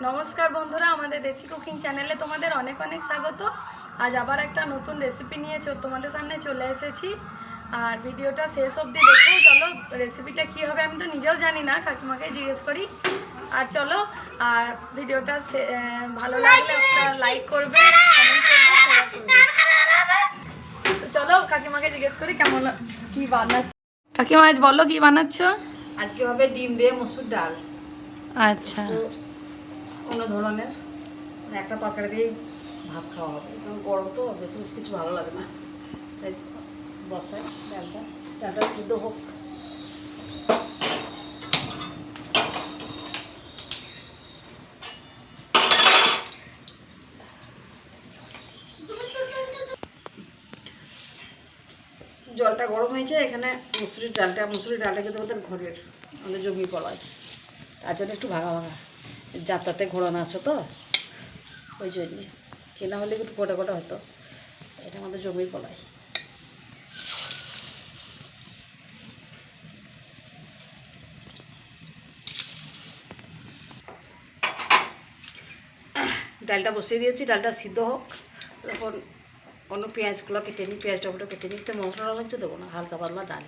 নমস্কার বন্ধুরা আমাদের দেশি কুকিং চ্যানেলে তোমাদের অনেক অনেক স্বাগত। আজ আবার একটা নতুন রেসিপি নিয়ে চ- তোমাদের সামনে চলে এসেছি। আর ভিডিওটা শেষ অবধি দেখো। চলো রেসিপিটা কী হবে আমি তো নিজেও জানি না কাকিমাকে জিজ্ঞেস করি। আর চলো আর ভিডিওটা ভালো লাগলে একটা লাইক করবে চলো কাকিমাকে জিজ্ঞেস করি কেমন কি বানাচ্ছ কাকিমা আজ বলো কি বানাচ্ছ? আজকে হবে ডিম দিয়ে মসুর ডাল। আচ্ছা। অন্য ধরনের মানে একটা তরকারি দিয়েই ভাত খাওয়া হবে। কারণ গরম তো, বেশি বেশি কিছু ভালো লাগে না। তাই বসাই ডালটা। ডালটা সিদ্ধ হোক। জলটা গরম হয়েছে, এখানে মুসুরির ডালটা মুসুরির ডালটা কিন্তু আমাদের ঘরের, আমাদের জমি কলায়। তার জন্য একটু ভাঙা ভাগা যাত্রাতে ঘোরানো আছে তো? ওই জন্যে। কেনা হলে একটু গোটা গোটা হতো। এটা আমাদের জমির কলাই ডালটা বসিয়ে দিয়েছি, ডালটা সিদ্ধ হোক। তখন অন্য পেঁয়াজগুলো কেটে নিই, পেঁয়াজ, টমেটো কেটে নিই। একটা মশলা লাগছে, দেবো না, হালকা পাতলা ডাল।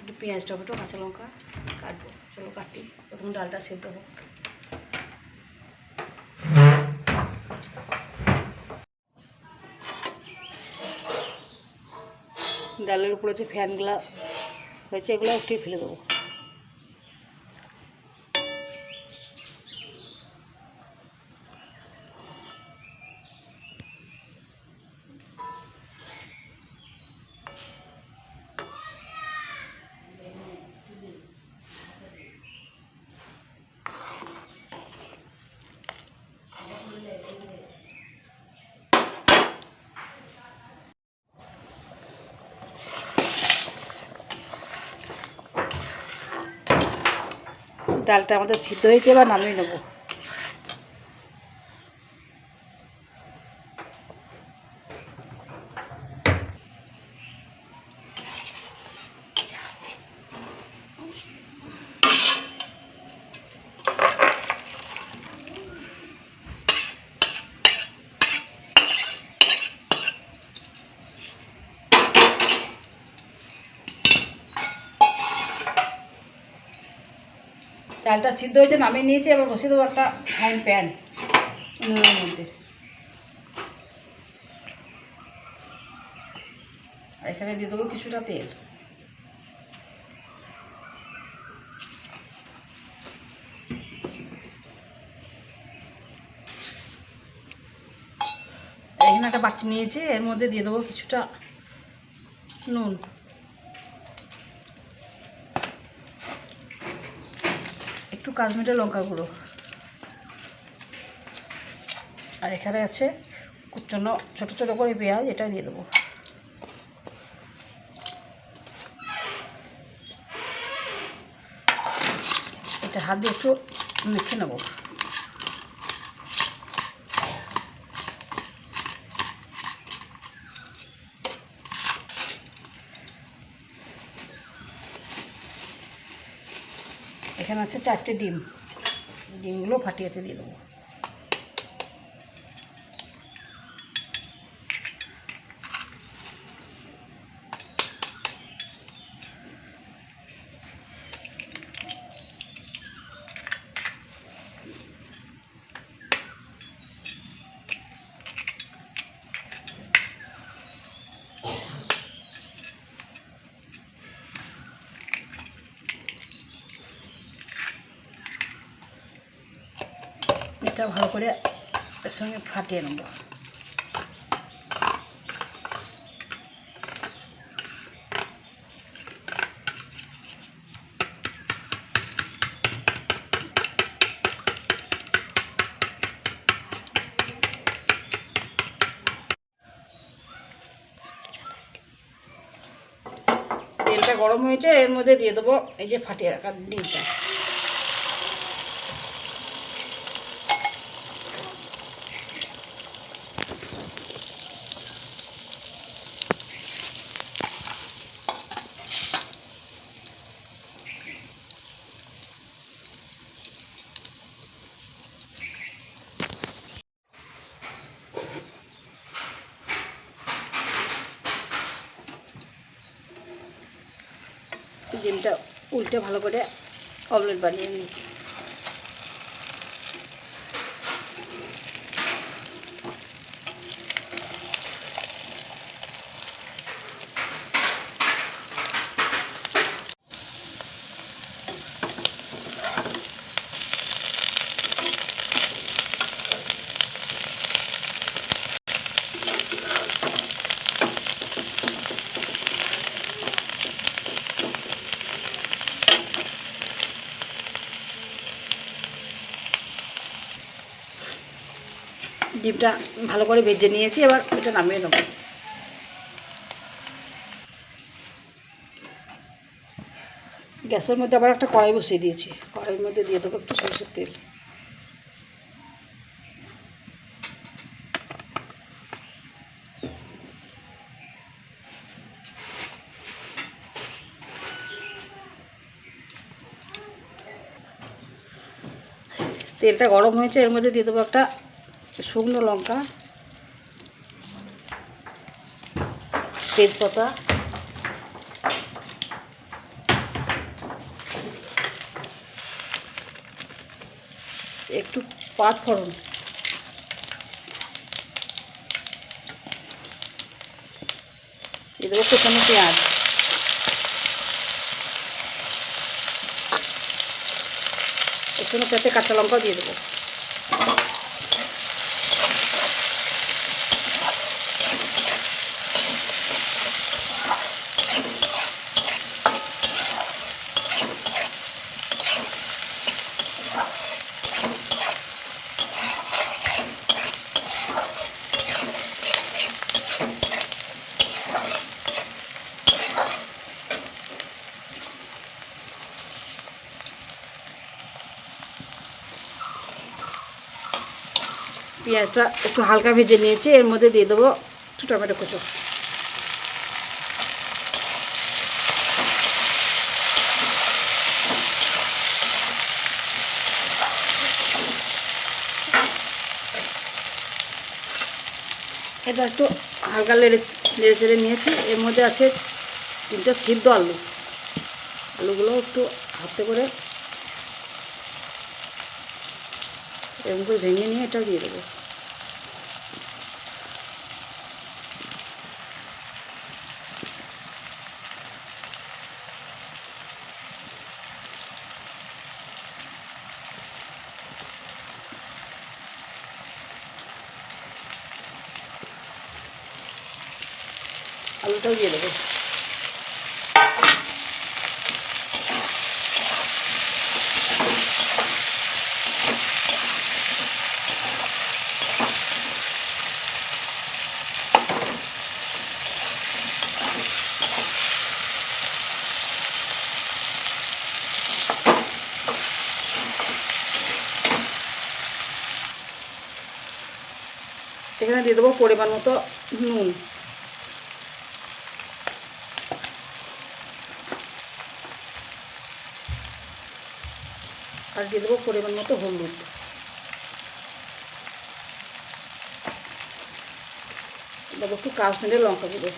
একটু পেঁয়াজ, টমেটো, কাঁচা লঙ্কা কাটবো। চলো কাটি, প্রথম ডালটা সেদ্ধ হোক। ডালের উপরে যে ফ্যানগুলো হয়েছে, এগুলো উঠিয়ে ফেলে দেবো। ডালটা আমাদের সিদ্ধ হয়েছে এবার নামিয়ে নেব। ডালটা সিদ্ধ হয়েছে, নামিয়ে নিয়েছি, এবার বসিয়ে দেবো একটা ফ্রাইং প্যান উনুনের মধ্যে। আর এখানে দিয়ে দেবো কিছুটা তেল। এখানে একটা বাটি নিয়েছি, এর মধ্যে দিয়ে দেবো কিছুটা নুন। একটু কাশ্মীরের লঙ্কা গুঁড়ো। আর এখানে আছে কুচনো ছোটো ছোটো করে পেঁয়াজ এটা দিয়ে দেবো। এটা হাত দিয়ে একটু মেখে নেব। এখানে আছে চারটে ডিম। ডিমগুলো ফাটিয়েতে দিয়ে দেবো। এটা ভালো করে এর সঙ্গে ফাটিয়ে নেব। তেলটা গরম হয়েছে, এর মধ্যে দিয়ে দেবো এই যে ফাটিয়ে রাখা ডিমটা। ডিমটা উল্টে ভালো করে অমলেট বানিয়ে নিই ডিমটা ভালো করে ভেজে নিয়েছি, এবার এটা নামিয়ে নেব। গ্যাসের মধ্যে আবার একটা কড়াই বসিয়ে দিয়েছি। কড়াইয়ের মধ্যে দিয়ে দেবো একটু সরষের তেল। তেলটা গরম হয়েছে, এর মধ্যে দিয়ে দেবো একটা শুকনো লঙ্কা, তেজপাতা, একটু পাঁচ ফোড়ন। দেবো কোথানো পেঁয়াজ। এর সঙ্গে কাঁচা লঙ্কাও দিয়ে দেবো। পেঁয়াজটা একটু হালকা ভেজে নিয়েছি, এর মধ্যে দিয়ে দেবো একটু টমেটো কুচো। এটা একটু হালকা লেড়ে লেড়ে চেড়ে নিয়েছি, এর মধ্যে আছে তিনটা সিদ্ধ আলু। আলুগুলো একটু হাতে করে এরকম করে ভেঙে নিয়ে এটা দিয়ে দেবো। আলুটাও দিয়ে দেবো। এখানে দিয়ে দেবো পরিমাণ মতো নুন। আর দিয়ে দেবো পরিমাণ মতো হলুদ। দেবো একটু কাশ্মীরের লঙ্কা দেবো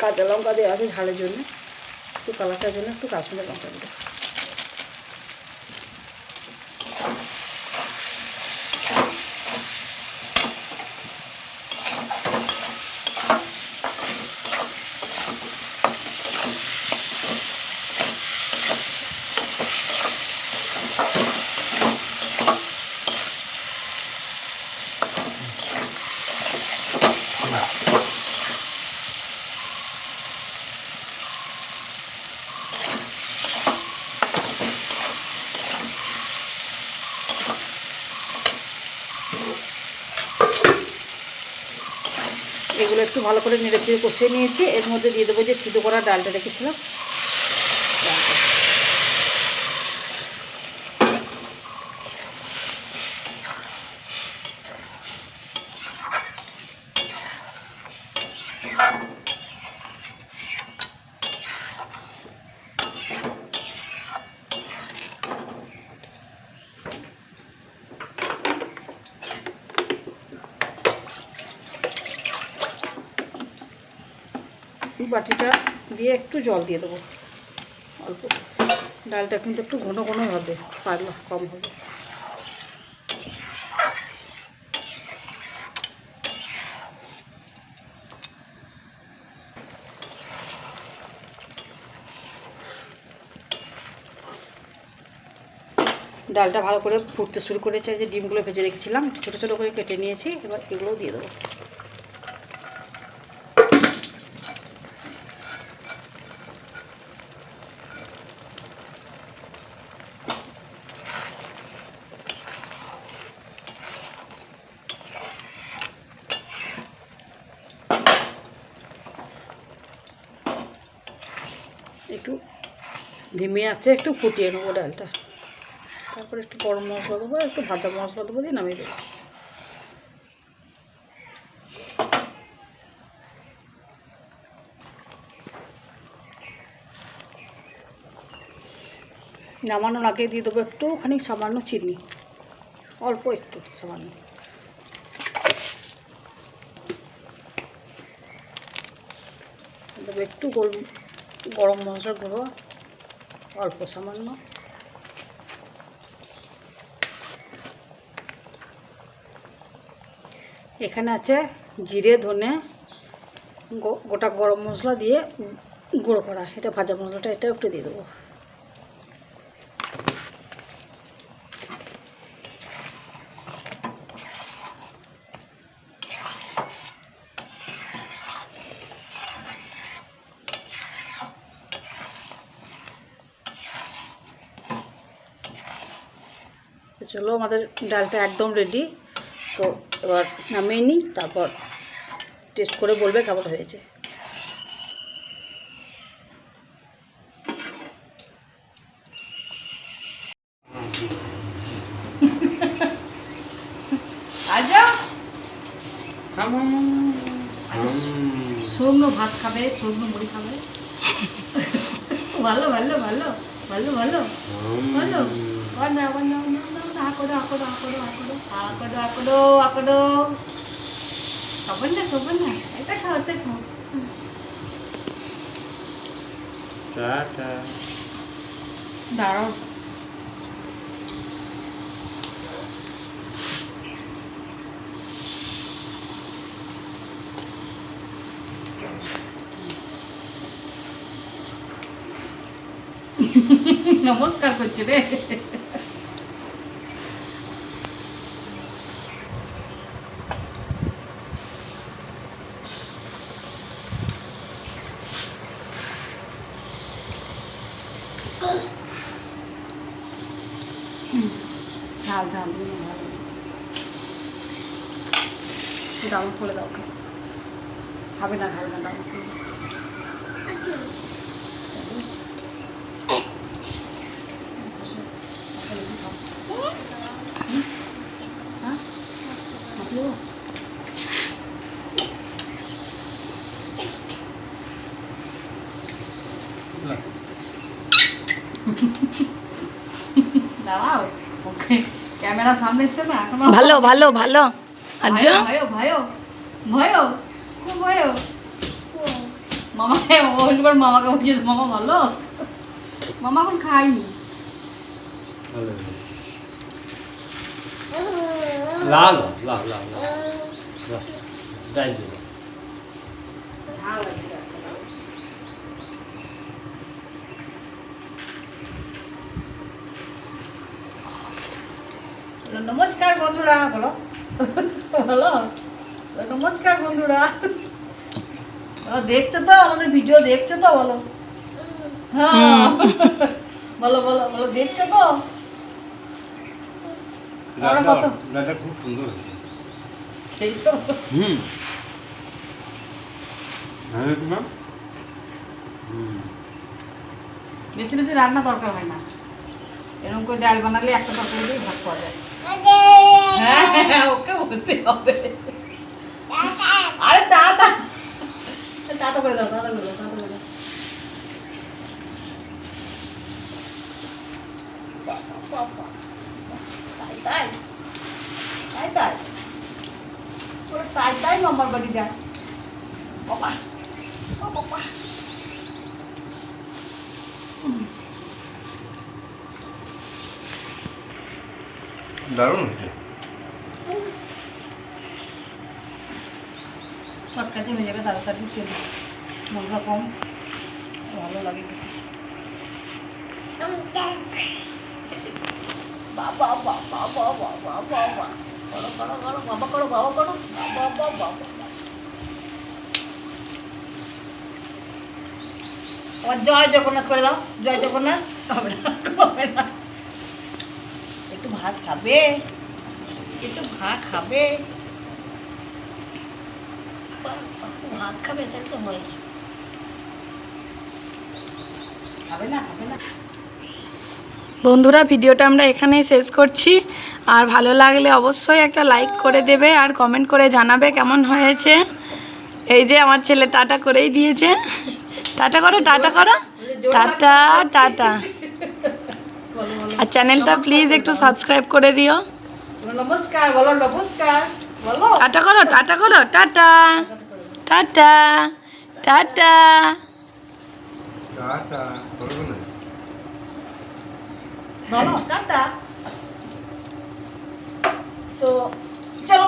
কাঁচা লঙ্কা দেওয়া আছে ঝালের জন্য। একটু কালারটার জন্য একটু কাশ্মীরের লঙ্কা দেবো এগুলো একটু ভালো করে নেড়ে চেড়ে কষিয়ে নিয়েছি। এর মধ্যে দিয়ে দেবো যে সিদ্ধ করা ডালটা রেখেছিলাম বাটিটা দিয়ে একটু জল দিয়ে দেবো। অল্প। ডালটা কিন্তু একটু ঘন ঘন হবে, পাতলা, কম হবে। ডালটা ভালো করে ফুটতে শুরু করেছে যে ডিমগুলো ভেজে রেখেছিলাম ছোটো ছোটো করে কেটে নিয়েছি, এবার এগুলোও দিয়ে দেবো একটু ধিমে আছে, একটু ফুটিয়ে নেব ডালটা। তারপর একটু গরম মশলা দেবো, একটু ভাজা মশলা দেবো, দিয়ে নামিয়ে দেবো। নামানোর আগে দিয়ে দেবো একটুখানি সামান্য চিনি, অল্প একটু সামান্য। একটু গরম গরম মশলা গুঁড়ো। অল্প সামান্য। এখানে আছে জিরে, ধনে গোটা গরম মশলা দিয়ে গুঁড়ো করা। এটা ভাজা মশলাটা, এটা একটু দিয়ে দেবো। চলো আমাদের ডালটা একদম রেডি তো এবার নামিয়ে নিই তারপর টেস্ট করে বলবে কেমন হয়েছে। শুকনো ভাত খাবে শুকনো মুড়ি খাবে। ভালো ভালো ভালো ভালো ভালো ভালো। বন্ধ এটা খাও নমস্কার করছে রে ডাউন করে দাও। খাবে না খাবে না ডাউন করে হ্যাঁ আপনিও দাঁড়াও ওকে ক্যামেরা সামনে এসছে না এখন ভালো ভালো ভালো। আর্য ভয় ভয় ভয় খুব ভয় মামাকে বলবার মামাকে বলছে মামা ভালো? মামা এখন খাইনি লাল লাল লাল লাল ডাল দিব ঝাল আছে নমস্কার বন্ধুরা বলো। বলো নমস্কার বন্ধুরা। দেখছ তো আমাদের ভিডিও দেখছ তো বলো। হ্যাঁ। বলো বলো বলো দেখছ তো? কত- খুব সুন্দর হ্যাঁ হুম। বেশি বেশি রান্না দরকার হয় না। এরকম করে ডাল বানালে একটা তরকারি দিয়ে ভাত পাওয়া যায়। হ্যাঁ ওকে বলতে দাও। তাই তাই তাই তাই। ওরা তাই তাই মামার বাড়ি যায়। বাবা বাবা। দারুণ হচ্ছে। কাজে হয়ে যাবে, তাড়াতাড়ি তেল কম, ভালো লাগে বাবা বাবা বাবা বাবা বাবা বাবা। জয় জগন্নাথ করে দাও। জয় জগন্নাথ একটু ভাত খাবে? একটু ভাত খাবে? ভাত খাবে তাহলে তো হয় খাবে না খাবে না। বন্ধুরা ভিডিওটা আমরা এখানেই শেষ করছি। আর ভালো লাগলে অবশ্যই একটা লাইক করে দেবে আর কমেন্ট করে জানাবে কেমন হয়েছে। এই যে আমার ছেলে টাটা করেই দিয়েছে। টাটা করো টাটা করো। Tata tata. আর চ্যানেলটা প্লিজ একটু সাবস্ক্রাইব করে দিও। নমস্কার বলো নমস্কার বলো। টাটা করো টাটা করো টাটা টাটা টাটা। টাটা বলো টাটা। তো চলো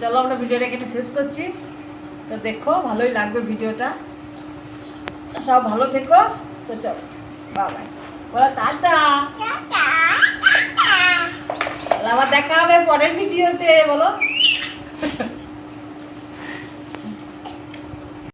চলো আমরা ভিডিওটা এখানে শেষ করছি। তো দেখো ভালোই লাগবে ভিডিওটা। সব ভালো থেকো তো চলো বাবাই। বলো টাটা আবার দেখা হবে পরের ভিডিওতে বলো।